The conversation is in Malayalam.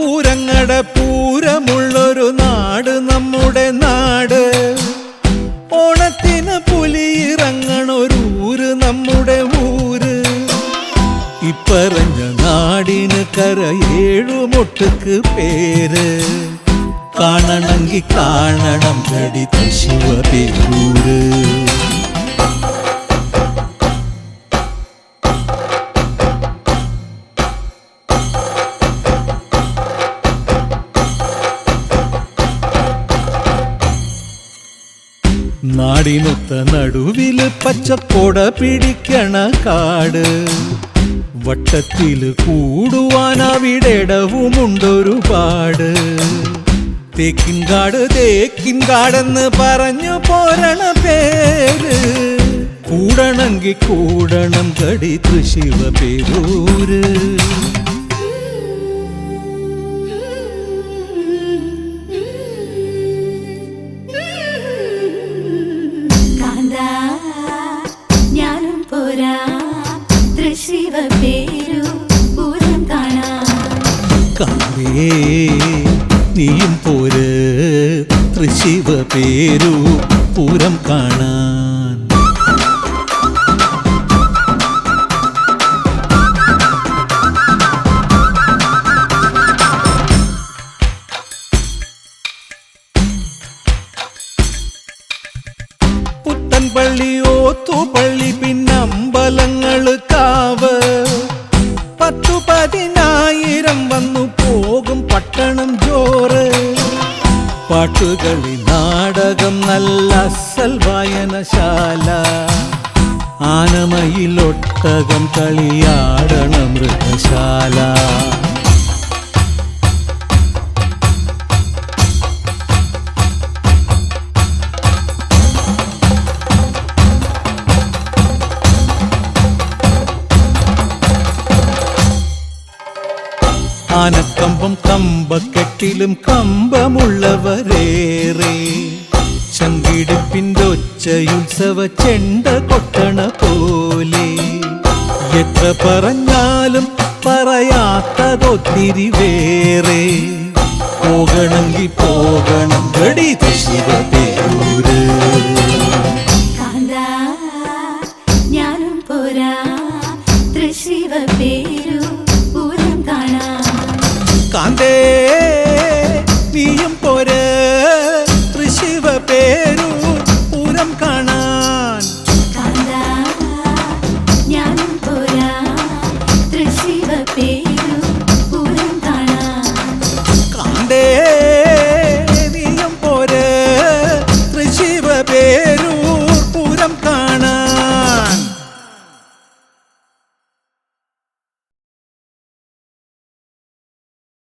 ഉത്രാട പൂരമുള്ളൊരു നാട് നമ്മുടെ നാട്. ഓണത്തിന് പുലിയിറങ്ങണൊരൂര് നമ്മുടെ ഊര്. ഇപ്പറഞ്ഞ നാടിന് കര കരയേഴുമൊട്ടുക്ക് പേര്. കാണണമെങ്കിൽ കാണണം കടി ശിവപേരൂര്. നാടിനൊത്ത നടുവിൽ പച്ചക്കൊട പിടിക്കണ കാട്. വട്ടത്തിൽ കൂടുവാൻ അവിടെടവുമുണ്ടൊരുപാട് തേക്കിൻകാട് തേക്കിൻകാടെന്ന് പറഞ്ഞു പോരണ പേര്. കൂടണമെങ്കിൽ കൂടണം കടി തൃശിവ പേരൂര്. കാവേ നീയും പോര് തൃശിവ പേരു പൂരം കാണാൻ. പുത്തൻപള്ളി ഓത്തുപള്ളി പിന്നമ്പലങ്ങൾ കാവ്. പത്തു പതിനായിരം വന്നു പോകും പട്ടണം ജോറ് പാട്ടുകളി നാടകം നല്ല അസൽ വായനശാല. ആനമയിലൊട്ടകം കളിയാടണ മൃഗശാല. ആനക്കമ്പം കമ്പക്കെട്ടിലും കമ്പമുള്ളവരേറെ. ഒച്ചയുത്സവ ചെണ്ട കൊട്ടണ പോലെ. എത്ര പറഞ്ഞാലും പറയാത്തതൊത്തിരി വേറെ. പോകണമെങ്കിൽ പോകണം ഗടി ശിവപേരൂര് ഞാനും പോരാ തൃശിവ കാന്തേ നീയും പോരെ തൃശിവ പേരു.